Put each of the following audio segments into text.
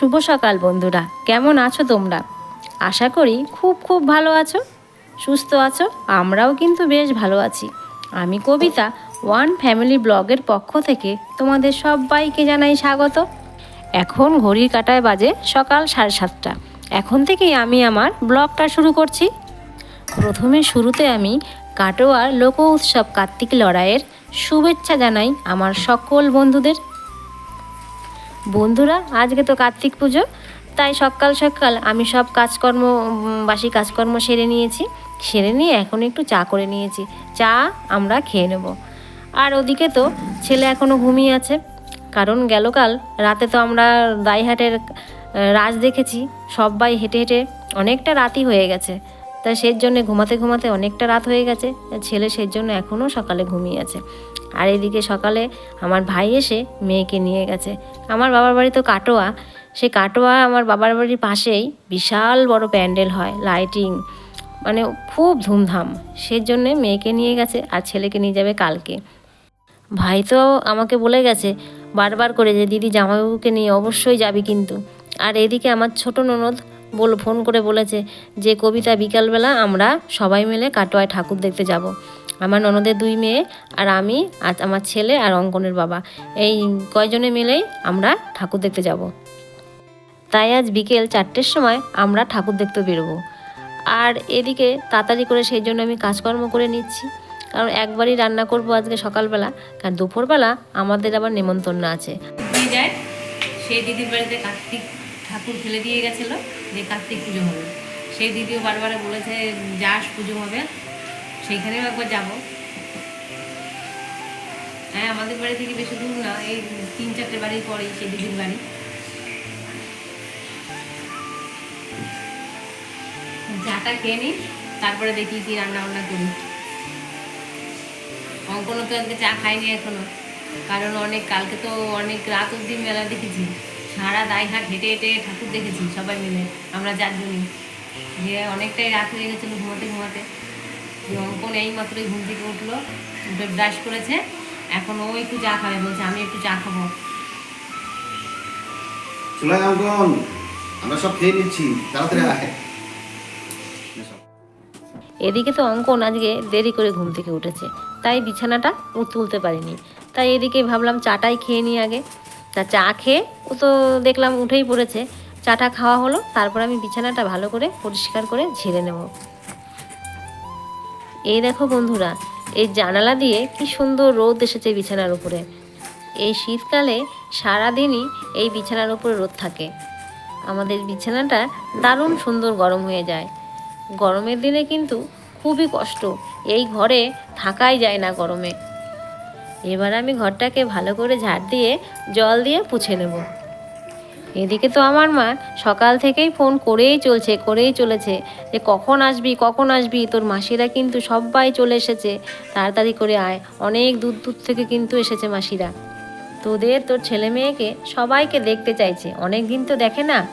শুভ সকাল, বন্ধুরা। কেমন আছো তোমরা? আশা করি খুব খুব ভালো আছো, সুস্থ আছো, আমরাও কিন্তু বেশ ভালো আছি। আমি কবিতা ওয়ান ফ্যামিলি ব্লগের পক্ষ থেকে তোমাদের সবাইকে জানাই স্বাগত। এখন ঘড়ির কাটায় বাজে সকাল সাড়ে সাতটা। এখন থেকেই আমি আমার ব্লগটা শুরু করছি। প্রথমে শুরুতে আমি কাটোয়ার লোক উৎসব কার্তিক লড়াইয়ের শুভেচ্ছা জানাই আমার সকল বন্ধুদের। বন্ধুরা, আজকে তো কার্তিক পুজো, তাই সকাল সকাল আমি সব কাজকর্ম বাসি কাজকর্ম সেরে নিয়েছি। সেরে নিয়ে এখন একটু চা করে নিয়েছি। চা আমরা খেয়ে নেব। আর ওদিকে তো ছেলে এখনও ঘুমিয়ে আছে, কারণ গেলকাল রাতে তো আমরা দাইহাটের রাজ দেখেছি। সবাই হেঁটে হেঁটে অনেকটা রাতই হয়ে গেছে। তা সেই জন্য ঘুমাতে ঘুমাতে অনেকটা রাত হয়ে গেছে। ছেলে সেই জন্য এখনও সকালে ঘুমিয়ে আছে। আর এদিকে সকালে আমার ভাই এসে মেয়েকে নিয়ে গেছে। আমার বাবার বাড়ি তো কাটোয়া। সে কাটোয়া আমার বাবার বাড়ির পাশেই বিশাল বড় প্যান্ডেল হয়, লাইটিং। মানে খুব ধুমধাম। সেই জন্যে মেয়েকে নিয়ে গেছে আর ছেলেকে নিয়ে যাবে কালকে। ভাই তো আমাকে বলে গেছে, বারবার করে যে দিদি জামাইবাবুকে নিয়ে অবশ্যই যাবি কিন্তু। আর এদিকে আমার ছোট ননদ বল, ফোন করে বলেছে যে, কবিতা বিকালবেলা আমরা সবাই মিলে কাটোয়ায় ঠাকুর দেখতে যাব। আমার ননদের দুই মেয়ে, আর আমি, আর আমার ছেলে আর অঙ্কনের বাবা। এই কয়জনে মিলেই আমরা ঠাকুর দেখতে যাব। তাই আজ বিকেল চারটের সময় আমরা ঠাকুর দেখতে বেরোবো। আর এদিকে তাড়াতাড়ি করে সেই জন্য আমি কাজকর্ম করে নিচ্ছি। কারণ একবারই রান্না করব আজকে সকালবেলা, কারণ দুপুরবেলা আমাদের আবার নেমন্তন্ন আছে। যায়, সেই দিদির বাড়িতে কার্তিক ঠাকুর ফেলে দিয়ে গেছিল যে কার্তিক পুজো হবে। সেই দিদিও বারবার বলেছে যাস, পুজো হবে। সেইখানেও একবার যাব। হ্যাঁ আমাদের বাড়ি থেকে বেশি দূর না, এই তিন চারটে বাড়ির পরেই সেই দিদির বাড়ি। চাটা খেয়ে নিই তারপরে দেখি কি রান্না বান্না করি। অঙ্কনও তো আজকে চা খাইনি এখনও, কারণ অনেক, কালকে তো অনেক রাত অব্দি মেলা দেখেছি। সারা দাইহাট হেঁটে হেঁটে ঠাকুর দেখেছি সবাই মিলে, আমরা চারজনই। যে অনেকটাই রাত হয়ে গেছিল ঘুমাতে ঘুমাতে। অঙ্কন এই মাত্রই ঘুম থেকে উঠল। উঠে ব্রাশ করেছে। এখন ও একটু চা খাবে। বলছে আমি একটু চা খাব। চলে অঙ্কন আমরা সব খেয়ে নিচ্ছি। তাড়াতাড়ি আয়। এদিকে তো অঙ্কন আজকে দেরি করে ঘুম থেকে উঠেছে। তাই বিছানাটা ও তুলতে পারিনি। তাই এদিকে ভাবলাম চাটাই খেয়ে নিই আগে। তা চা খেয়ে ও তো দেখলাম উঠেই পড়েছে। চাটা খাওয়া হলো। তারপর আমি বিছানাটা ভালো করে পরিষ্কার করে ঝেড়ে নেব। এই দেখো বন্ধুরা, এই জানালা দিয়ে কি সুন্দর রোদ এসেছে বিছানার উপরে। এই শীতকালে সারাদিনই এই বিছানার উপরে রোদ থাকে। আমাদের বিছানাটা দারুণ সুন্দর গরম হয়ে যায়। গরমের দিনে কিন্তু খুবই কষ্ট, এই ঘরে থাকাই যায় না গরমে। এবার আমি ঘরটাকে ভালো করে ঝাড় দিয়ে জল দিয়ে পুছে নেব। এদিকে তো আমার মা সকাল থেকেই ফোন করেই চলছে, করেই চলেছে। যে কখন আসবি কখন আসবি, তোর মাসিরা কিন্তু সবাই চলে এসেছে। তাড়াতাড়ি করে আয়, অনেক দূর দূর থেকে কিন্তু এসেছে মাসিরা। তোদের, তোর ছেলে মেয়েকে সবাইকে দেখতে চাইছে অনেক দিন তো দেখে না।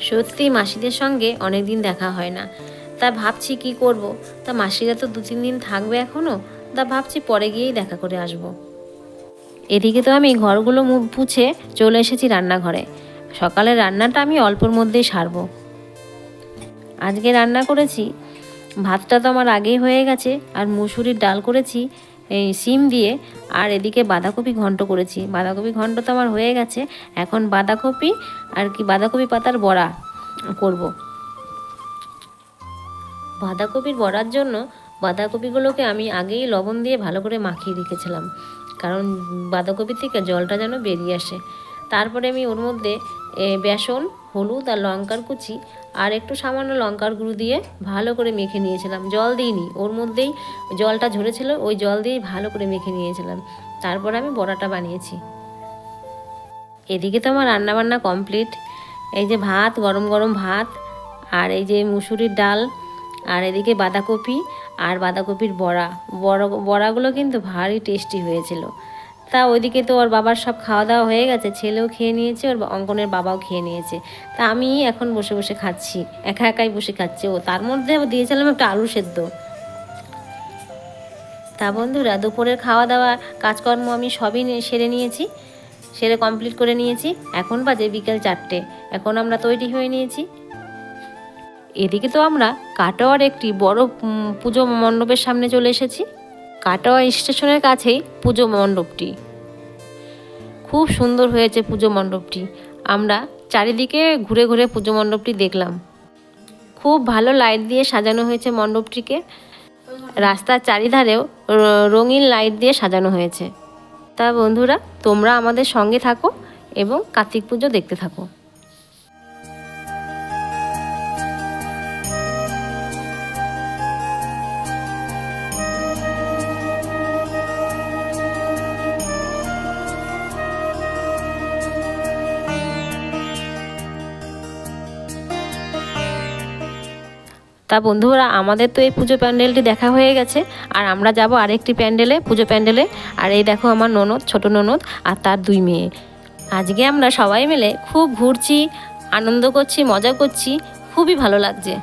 সত্যি মাসিদের সঙ্গে অনেক দিন দেখা হয় না। তা ভাবছি কি করব? তা মাসিরা তো দু তিন দিন থাকবে এখনও। তা ভাবছি পরে গিয়েই দেখা করে আসব। এদিকে তো আমি ঘরগুলো পুছে চলে এসেছি রান্নাঘরে। সকালে রান্নাটা আমি অল্পর মধ্যেই সারবো। আজকে রান্না করেছি, ভাতটা তো আমার আগেই হয়ে গেছে, আর মুসুরির ডাল করেছি, এই সিম দিয়ে, আর এদিকে বাঁধাকপি ঘন্ট করেছি। বাঁধাকপি ঘন্ট তো আমার হয়ে গেছে, এখন বাঁধাকপি আর কি বাঁধাকপি পাতার বড়া করব। বাঁধাকপির বড়ার জন্য বাঁধাকপিগুলোকে আমি আগেই লবণ দিয়ে ভালো করে মাখিয়ে রেখেছিলাম। কারণ বাঁধাকপি থেকে জলটা যেন বেরিয়ে আসে। তারপরে আমি ওর মধ্যে বেসন, হলুদ আর লঙ্কার কুচি আর একটু সামান্য লঙ্কার গুঁড়ো দিয়ে ভালো করে মেখে নিয়েছিলাম। জল দিইনি, ওর মধ্যেই জলটা ঝরেছিল, ওই জল দিয়েই ভালো করে মেখে নিয়েছিলাম। তারপর আমি বড়াটা বানিয়েছি। এদিকে তো আমার রান্নাবান্না কমপ্লিট। এই যে ভাত, গরম গরম ভাত আর এই যে মুসুরির ডাল আর এদিকে বাঁধাকপি আর বাঁধাকপির বড়া। বড়, বড়াগুলো কিন্তু ভারী টেস্টি হয়েছিল। তা ওইদিকে তো ওর বাবার সব খাওয়া দাওয়া হয়ে গেছে, ছেলেও খেয়ে নিয়েছে, ওর অঙ্কনের বাবাও খেয়ে নিয়েছে। তা আমি এখন বসে বসে খাচ্ছি, একা একাই বসে খাচ্ছি। ও তার মধ্যে দিয়েছিলাম একটা আলু সেদ্ধ। তা বন্ধুরা, দুপুরের খাওয়া দাওয়া কাজকর্ম আমি সবই সেরে নিয়েছি, সেরে কমপ্লিট করে নিয়েছি। এখন বাজে বিকেল চারটে। এখন আমরা তৈরি হয়ে নিয়েছি। এদিকে তো আমরা কাটোয়ার একটি বড় পুজো মণ্ডপের সামনে চলে এসেছি। কাটোয়া স্টেশনের কাছেই পুজো মণ্ডপটি। খুব সুন্দর হয়েছে পুজো মণ্ডপটি। আমরা চারিদিকে ঘুরে ঘুরে পুজো মণ্ডপটি দেখলাম। খুব ভালো লাইট দিয়ে সাজানো হয়েছে মণ্ডপটিকে। রাস্তার চারিধারেও রঙিন লাইট দিয়ে সাজানো হয়েছে। তা বন্ধুরা, তোমরা আমাদের সঙ্গে থাকো এবং কার্তিক পুজো দেখতে থাকো। তা বন্ধুরা, আমাদের তো এই পুজো প্যান্ডেলটি দেখা হয়ে গেছে। আর আমরা যাব আরেকটি প্যান্ডেলে, পুজো প্যান্ডেলে। আর এই দেখো আমার ননদ, ছোট ননদ আর তার দুই মেয়ে। আজকে আমরা সবাই মিলে খুব ঘুরছি, আনন্দ করছি, মজা করছি, খুবই ভালো লাগছে।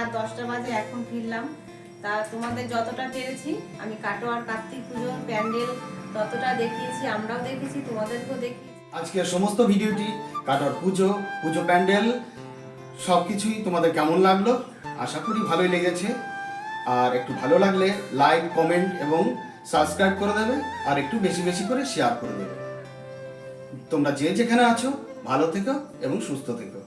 রাত দশটা বাজে, এখন ফিরলাম। তা তোমাদের যতটা পেরেছি, আমি কাটো আর কার্তিক পুজোর প্যান্ডেল ততটা দেখিয়েছি, আমরাও দেখেছি, তোমাদেরকেও দেখিয়েছি। আজকের সমস্ত ভিডিওটি, কাটার পুজো পুজো প্যান্ডেল সব কিছুই তোমাদের কেমন লাগল? আশা করি ভালোই লেগেছে। আর একটু ভালো লাগলে লাইক কমেন্ট এবং সাবস্ক্রাইব করে দেবে, আর একটু বেশি বেশি করে শেয়ার করে দেবে। তোমরা যে যেখানে আছো, ভালো থেকো এবং সুস্থ থেকো।